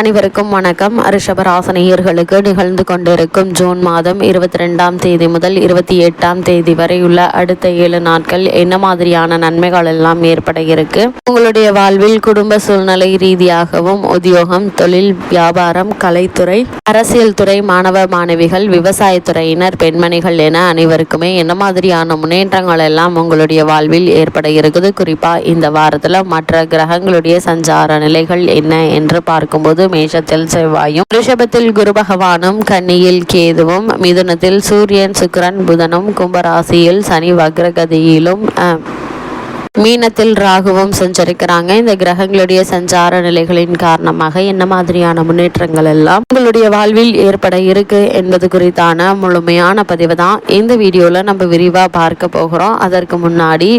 அனைவருக்கும் வணக்கம். ரிஷபராசனியர்களுக்கு நிகழ்ந்து கொண்டிருக்கும் ஜூன் மாதம் இருபத்தி ரெண்டாம் தேதி முதல் இருபத்தி எட்டாம் தேதி வரை உள்ள அடுத்த ஏழு நாட்கள் என்ன மாதிரியான நன்மைகள் எல்லாம் ஏற்பட இருக்கு? உங்களுடைய வாழ்வில் குடும்ப சூழ்நிலை ரீதியாகவும் உத்தியோகம் தொழில் வியாபாரம் கலைத்துறை அரசியல் துறை மாணவ மாணவிகள் விவசாயத்துறையினர் பெண்மணிகள் என அனைவருக்குமே என்ன மாதிரியான முன்னேற்றங்கள் எல்லாம் உங்களுடைய வாழ்வில் ஏற்பட இருக்குது? குறிப்பா இந்த வாரத்தில் மற்ற கிரகங்களுடைய சஞ்சார நிலைகள் என்ன என்று பார்க்கும்போது மேஷத்தில் செவ்வாயும் ரிஷபத்தில் குரு பகவானும் கன்னியில் கேதுவும் மிதுனத்தில் சூரியன் சுக்கரன் புதனும் கும்பராசியில் சனி வக்ரகதியிலும் மீனத்தில் ராகுவும் சஞ்சரிக்கிறாங்க. இந்த கிரகங்களுடைய சஞ்சார நிலைகளின் காரணமாக என்ன மாதிரியான முன்னேற்றங்கள் எல்லாம் உங்களுடைய வாழ்வில் ஏற்பட இருக்கு என்பது குறித்தான முழுமையான பதிவு தான். இந்த வீடியோல நம்ம விரிவா பார்க்க போகிறோம். அதற்கு முன்னாடி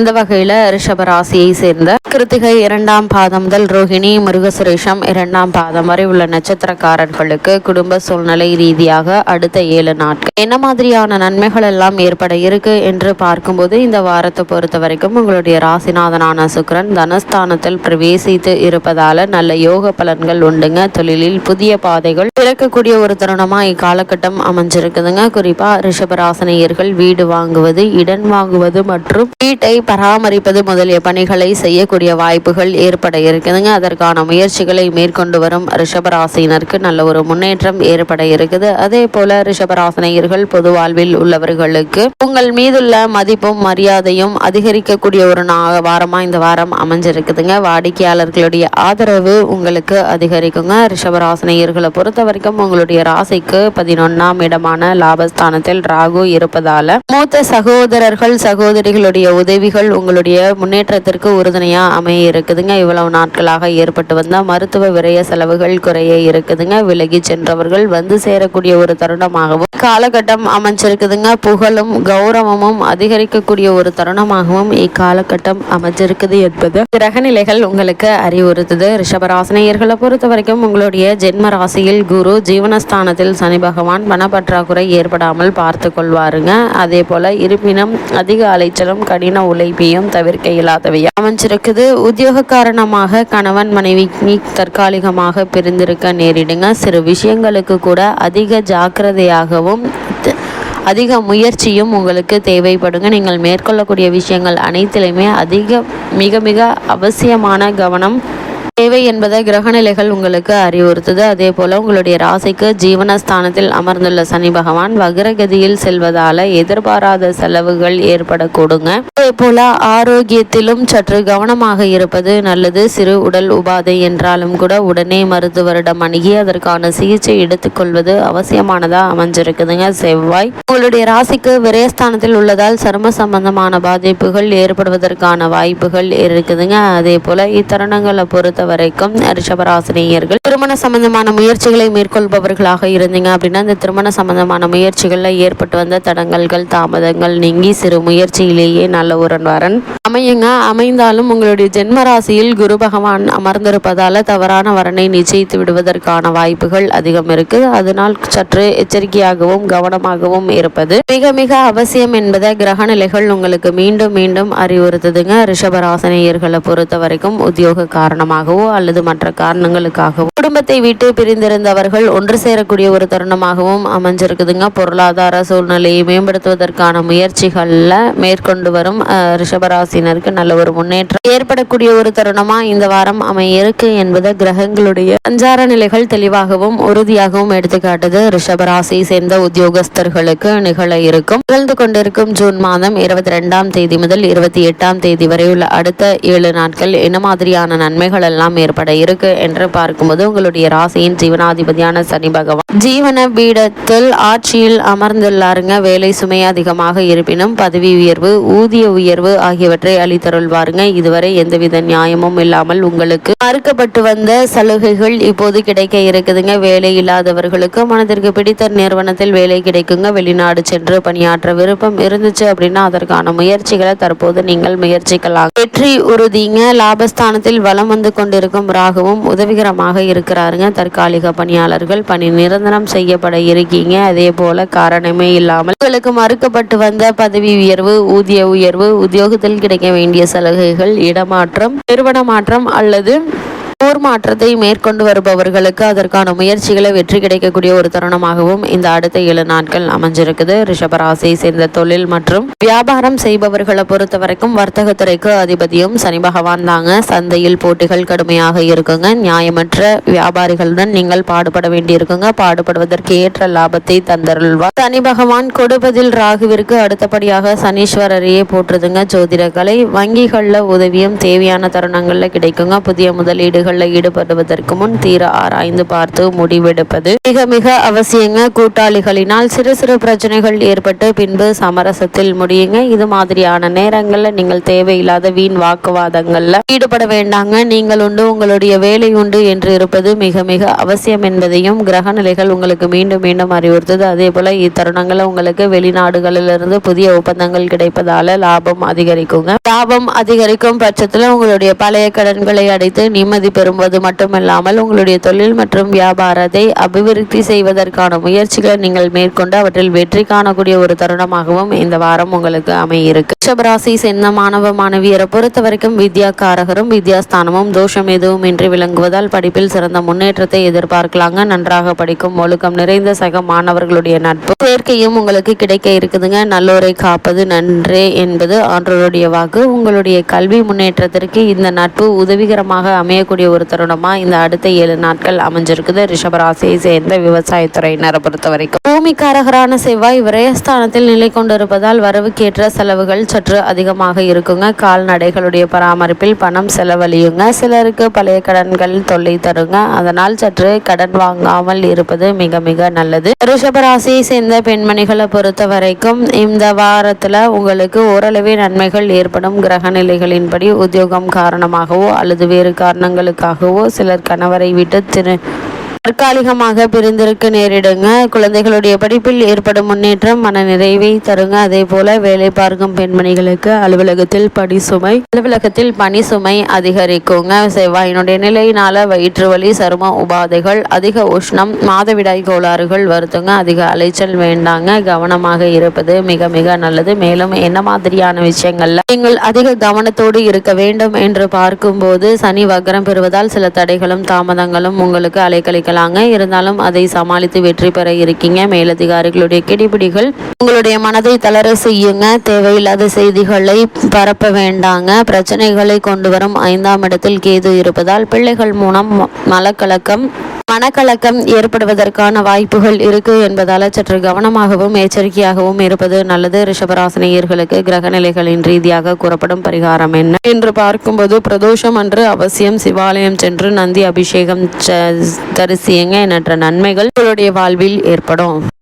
இந்த வகையில ரிஷப ராசியை சேர்ந்த கிருத்திகை இரண்டாம் பாதம் முதல் ரோஹிணி மிருகசுரேஷம் இரண்டாம் பாதம் வரை உள்ள நட்சத்திரக்காரர்களுக்கு குடும்ப சூழ்நிலை ரீதியாக அடுத்த ஏழு நாட்கள். என்ன மாதிரியான நன்மைகள் எல்லாம் ஏற்பட இருக்கு என்று பார்க்கும்போது இந்த வாரத்தை பொறுத்த வரைக்கும் உங்களுடைய ராசிநாதனான சுக்கரன் தனஸ்தானத்தில் பிரவேசித்து இருப்பதால நல்ல யோக பலன்கள் உண்டுங்க. தொழிலில் புதிய பாதைகள் பிறக்கக்கூடிய ஒரு தருணமா இக்காலகட்டம் அமைஞ்சிருக்குதுங்க. குறிப்பா ரிஷபராசனியர்கள் வீடு வாங்குவது இடம் வாங்குவது மற்றும் வீட்டை பராமரிப்பது முதலிய பணிகளை செய்யக்கூடிய வாய்ப்புகள் ஏற்பட இருக்குதுங்க. அதற்கான முயற்சிகளை மேற்கொண்டு வரும் ரிஷபராசினருக்கு நல்ல ஒரு முன்னேற்றம் ஏற்பட இருக்குது. அதே போல ரிஷபராசினியர்கள் பொது வாழ்வில் உள்ளவர்களுக்கு உங்கள் மீதுள்ள மதிப்பும் மரியாதையும் அதிகரிக்கக்கூடிய ஒரு நா வாரமா இந்த வாரம் அமைஞ்சிருக்குதுங்க. வாடிக்கையாளர்களுடைய ஆதரவு உங்களுக்கு அதிகரிக்குங்க. ரிஷபராசினியர்களை பொறுத்த வரைக்கும் உங்களுடைய ராசிக்கு பதினொன்னாம் இடமான லாபஸ்தானத்தில் ராகு இருப்பதால மூத்த சகோதரர்கள் சகோதரிகளுடைய உதவி கேள்விகள் உங்களுடைய முன்னேற்றத்திற்கு உறுதுணையா அமைய இருக்குதுங்க. இவ்வளவு நாட்களாக ஏற்பட்டு வந்த மருத்துவ விரய செலவுகள் குறைய இருக்குதுங்க. விலகி சென்றவர்கள் வந்து சேரக்கூடிய ஒரு தருணமாகவும் காலகட்டம் அமைஞ்சிருக்குதுங்க. புகழும் கௌரவமும் அதிகரிக்கக்கூடிய ஒரு தருணமாகவும் இக்காலகட்டம் அமைஞ்சிருக்குது என்பது கிரகநிலைகள் உங்களுக்கு அறிவுறுத்துது. ரிஷபராசினியர்களை பொறுத்த வரைக்கும் உங்களுடைய ஜென்ம ராசியில் குரு ஜீவனஸ்தானத்தில் சனி பகவான் பணப்பற்றாக்குறை ஏற்படாமல் பார்த்து கொள்வாருங்க. அதே போல இருப்பினும் அதிக அலைச்சலும் கடின உழைப்பையும் தவிர்க்க இயலாதவையா அமைஞ்சிருக்குது. உத்தியோக காரணமாக கணவன் மனைவி தற்காலிகமாக பிரிந்திருக்க நேரிடுங்க. சிறு விஷயங்களுக்கு கூட அதிக ஜாக்கிரதையாகவும் அதிக முயற்சியும் உங்களுக்கு தேவைப்படுங்க. நீங்கள் மேற்கொள்ளக்கூடிய விஷயங்கள் அனைத்திலுமே அதிக மிக மிக அவசியமான கவனம் தேவை என்பதை கிரகநிலைகள் உங்களுக்கு அறிவுறுத்துது. அதே போல உங்களுடைய ராசிக்கு ஜீவனஸ்தானத்தில் அமர்ந்துள்ள சனி பகவான் வக்ரகதியில் செல்வதால எதிர்பாராத செலவுகள் ஏற்படக்கூடுங்க. அதே போல ஆரோக்கியத்திலும் சற்று கவனமாக இருப்பது நல்லது. சிறு உடல் உபாதை என்றாலும் கூட உடனே மருத்துவரிடம் அணுகி அதற்கான சிகிச்சை எடுத்துக்கொள்வது அவசியமானதா அமைஞ்சிருக்குதுங்க செவ்வாய். உங்களுடைய ராசிக்கு விரயஸ்தானத்தில் உள்ளதால் சரும சம்பந்தமான பாதிப்புகள் ஏற்படுவதற்கான வாய்ப்புகள் இருக்குதுங்க. அதே போல இத்தருணங்களை பொறுத்த வரைக்கும் ரிஷபராசினியர்கள் திருமண சம்பந்தமான முயற்சிகளை மேற்கொள்பவர்களாக இருந்தீங்க அப்படின்னா இந்த திருமண சம்பந்தமான முயற்சிகளில் ஏற்பட்டு வந்த தடங்கல்கள் தாமதங்கள் நீங்கி சிறு முயற்சியிலேயே நல்ல ஒரு வரன் அமையுங்க. அமைந்தாலும் உங்களுடைய ஜென்ம ராசியில் குரு பகவான் அமர்ந்திருப்பதால தவறான வரனை நிச்சயித்து விடுவதற்கான வாய்ப்புகள் அதிகம் இருக்கு. அதனால் சற்று எச்சரிக்கையாகவும் கவனமாகவும் இருப்பது மிக மிக அவசியம் என்பதை கிரக நிலைகள் உங்களுக்கு மீண்டும் மீண்டும் அறிவுறுத்துதுங்க. ரிஷபராசனையர்களை பொறுத்த வரைக்கும் உத்தியோக காரணங்களுக்காகவோ அல்லது மற்ற காரணங்களுக்காகவோ. குடும்பத்தை விட்டு பிரிந்திருந்தவர்கள் ஒன்று சேரக்கூடிய ஒரு தருணமாகவும் அமைஞ்சிருக்குதுங்க. பொருளாதார சூழ்நிலையை மேம்படுத்துவதற்கான முயற்சிகளில் மேற்கொண்டு வரும் ரிஷபராசினருக்கு நல்ல ஒரு முன்னேற்றம் ஏற்படக்கூடிய ஒரு தருணமா இந்த வாரம் அமைய இருக்கு என்பதை கிரகங்களுடைய சஞ்சார நிலைகள் தெளிவாகவும் உறுதியாகவும் எடுத்துக்காட்டுது. ரிஷபராசியை சேர்ந்த உத்தியோகஸ்தர்களுக்கு நிகழ இருக்கும். நிகழ்ந்து கொண்டிருக்கும் ஜூன் மாதம் இருபத்தி ரெண்டாம் தேதி முதல் இருபத்தி எட்டாம் தேதி வரை உள்ள அடுத்த ஏழு நாட்கள் என்ன மாதிரியான நன்மைகள் எல்லாம் எல்லாம் ஏற்பட இருக்கு என்று பார்க்கும்போது உங்களுடைய ராசியின் ஜீவனாதிபதியான சனி பகவான் ஜீவன பீடத்தில் ஆட்சியில் அமர்ந்துள்ளாருங்க. வேலை சுமை அதிகமாக இருப்பினும் பதவி உயர்வு ஊதிய உயர்வு ஆகியவற்றை அளித்தருள்வாருங்க. இதுவரை எந்தவித நியாயமும் இல்லாமல் உங்களுக்கு மறுக்கப்பட்டு வந்த சலுகைகள் இப்போது கிடைக்க இருக்குதுங்க. வேலை இல்லாதவர்களுக்கு மனதிற்கு பிடித்த நிறுவனத்தில் வேலை கிடைக்குங்க. வெளிநாடு சென்று பணியாற்ற விருப்பம் இருந்துச்சு அப்படின்னா அதற்கான முயற்சிகளை தற்போது நீங்கள் முயற்சிக்கலாம். வெற்றி உறுதிங்க. லாபஸ்தானத்தில் வளம் வந்து கொண்டு கொண்டிருக்கும் ராகுவும் உதவிகரமாக இருக்கிறாருங்க. தற்காலிக பணியாளர்கள் பணி நிரந்தரம் செய்யப்பட இருக்கீங்க. அதே போல காரணமே இல்லாமல் உங்களுக்கு மறுக்கப்பட்டு வந்த பதவி உயர்வு ஊதிய உயர்வு உத்தியோகத்தில் கிடைக்க வேண்டிய சலுகைகள் இடமாற்றம் நிறுவன மாற்றம் அல்லது போர் மாற்றத்தை மேற்கொண்டு வருபவர்களுக்கு அதற்கான முயற்சிகளை வெற்றி கிடைக்கக்கூடிய ஒரு தருணமாகவும் இந்த அடுத்த ஏழு நாட்கள் அமைஞ்சிருக்குது. ரிஷபராசியை சேர்ந்த தொழில் மற்றும் வியாபாரம் செய்பவர்களை பொறுத்த வரைக்கும் வர்த்தகத்துறைக்கு அதிபதியும் சனி பகவான் தாங்க. சந்தையில் போட்டிகள் கடுமையாக இருக்குங்க. நியாயமற்ற வியாபாரிகளுடன் நீங்கள் பாடுபட வேண்டியிருக்குங்க. பாடுபடுவதற்கு ஏற்ற லாபத்தை தந்தருள்வார். சனி பகவான் கொடுப்பதில் ராகுவிற்கு அடுத்தபடியாக சனீஸ்வரரையே போற்றுதுங்க. ஜோதிட கலை வங்கிகளில் உதவியும் தேவையான தருணங்களில் கிடைக்குங்க. புதிய முதலீடுகள் செயல்களில் ஈடுபடுவதற்கு முன் தீர ஆராய்ந்து பார்த்து முடிவெடுப்பது. மிக மிக அவசியங்க. கூட்டாளிகளினால் சிறு சிறு பிரச்சனைகள் ஏற்பட்டு பின்பு சமரசத்தில் முடியுங்க. இது மாதிரியான நேரங்களில் நீங்கள் தேவையில்லாத வீண் வாக்குவாதங்களில் ஈடுபட வேண்டாங்க. நீங்கள் உண்டு உங்களுடைய வேலை உண்டு என்று இருப்பது மிக மிக அவசியம் என்பதையும் கிரக நிலைகள் உங்களுக்கு மீண்டும் மீண்டும் அறிவுறுத்தது. அதே போல இத்தருணங்களில் உங்களுக்கு வெளிநாடுகளிலிருந்து புதிய ஒப்பந்தங்கள் கிடைப்பதால லாபம் அதிகரிக்குங்க. லாபம் அதிகரிக்கும் பட்சத்தில் உங்களுடைய பழைய கடன்களை அடைத்து நிம்மதி பெறுவது மட்டுமில்லாமல் உங்களுடைய தொழில் மற்றும் வியாபாரத்தை அபிவிருத்தி செய்வதற்கான முயற்சிகளை நீங்கள் மேற்கொண்டு அவற்றில் வெற்றி காணக்கூடிய ஒரு தருணமாகவும் இந்த வாரம் உங்களுக்கு அமையிருக்கு. ரிஷபராசி சேர்ந்த மாணவ மாணவியரை பொறுத்த வரைக்கும் வித்யாக்காரகரும் வித்யாஸ்தானமும் தோஷம் எதுவும் இன்றி விளங்குவதால் படிப்பில் சிறந்த முன்னேற்றத்தை எதிர்பார்க்கலாங்க. நன்றாக படிக்கும் ஒழுக்கம் நிறைந்த சக மாணவர்களுடைய நட்பு. சேர்க்கையும் உங்களுக்கு கிடைக்க இருக்குதுங்க. நல்லோரை காப்பது நன்றே என்பது ஆன்றோருடைய வாக்கு. உங்களுடைய கல்வி முன்னேற்றத்திற்கு இந்த நட்பு உதவிகரமாக அமையக்கூடிய ஒரு தருணமா இந்த அடுத்த ஏழு நாட்கள் அமைஞ்சிருக்குது. ரிஷபராசியை சேர்ந்த விவசாயத்துறையினரை பொறுத்த வரைக்கும் பூமிக்காரகரான செவ்வாய் விரயஸ்தானத்தில் நிலை கொண்டிருப்பதால் வரவுக்கேற்ற செலவுகள் சற்று அதிகமாக இருக்குங்க. கால்நடைகளுடைய பராமரிப்பில் பணம் செலவழியுங்க. சிலருக்கு பழைய கடன்கள் தொல்லை தருங்க. அதனால் சற்று கடன் வாங்காமல் இருப்பது மிக மிக நல்லது. ரிஷபராசியை சேர்ந்த பெண்மணிகளை பொறுத்த வரைக்கும் இந்த வாரத்துல உங்களுக்கு ஓரளவே நன்மைகள் ஏற்படும். கிரக நிலைகளின்படி உத்தியோகம் காரணமாகவோ அல்லது வேறு காரணங்களுக்காகவோ சிலர் கணவரை விட்டு திரு தற்காலிகமாக பிரிந்திருக்க நேரிடுங்க. குழந்தைகளுடைய படிப்பில் ஏற்படும் முன்னேற்றம் மன நிறைவை தருங்க. அதே போல வேலை பார்க்கும் பெண்மணிகளுக்கு அலுவலகத்தில் பணி சுமை அலுவலகத்தில் பணி சுமை அதிகரிக்குங்க. செவ்வாயினுடைய நிலையினால வயிற்று வலி சரும உபாதைகள் அதிக உஷ்ணம் மாதவிடாய் கோளாறுகள் வருத்துங்க. அதிக அலைச்சல் வேண்டாங்க. கவனமாக இருப்பது மிக மிக நல்லது. மேலும் என்ன மாதிரியான விஷயங்கள்ல நீங்கள் அதிக கவனத்தோடு இருக்க வேண்டும் என்று பார்க்கும்போது சனி வக்ரம் பெறுவதால் சில தடைகளும் தாமதங்களும் உங்களுக்கு அலைக்கழிக்கலாங்க இருந்தாலும் அதை சமாளித்து வெற்றி பெற இருக்கீங்க. மேலதிகாரிகளுடைய கிடிபிடிகள் உங்களுடைய மனதை தளர செய்யுங்க. தேவையில்லாத செய்திகளை பரப்ப வேண்டாங்க. பிரச்சனைகளை கொண்டு வரும் ஐந்தாம் இடத்தில் கேது இருப்பதால் பிள்ளைகள் மூலம் மலக்கலக்கம் மனக்கலக்கம் ஏற்படுவதற்கான வாய்ப்புகள் இருக்கு என்பதால சற்று கவனமாகவும் எச்சரிக்கையாகவும் இருப்பது நல்லது. ரிஷபராசினியர்களுக்கு கிரக நிலைகளின் ரீதியாக கூறப்படும் பரிகாரம் என்ன? என்று பார்க்கும்போது பிரதோஷம் அன்று அவசியம் சிவாலயம் சென்று நந்தி அபிஷேகம் ச- தரிசியுங்க எண்ணற்ற நன்மைகள் உங்களுடைய வாழ்வில் ஏற்படும்.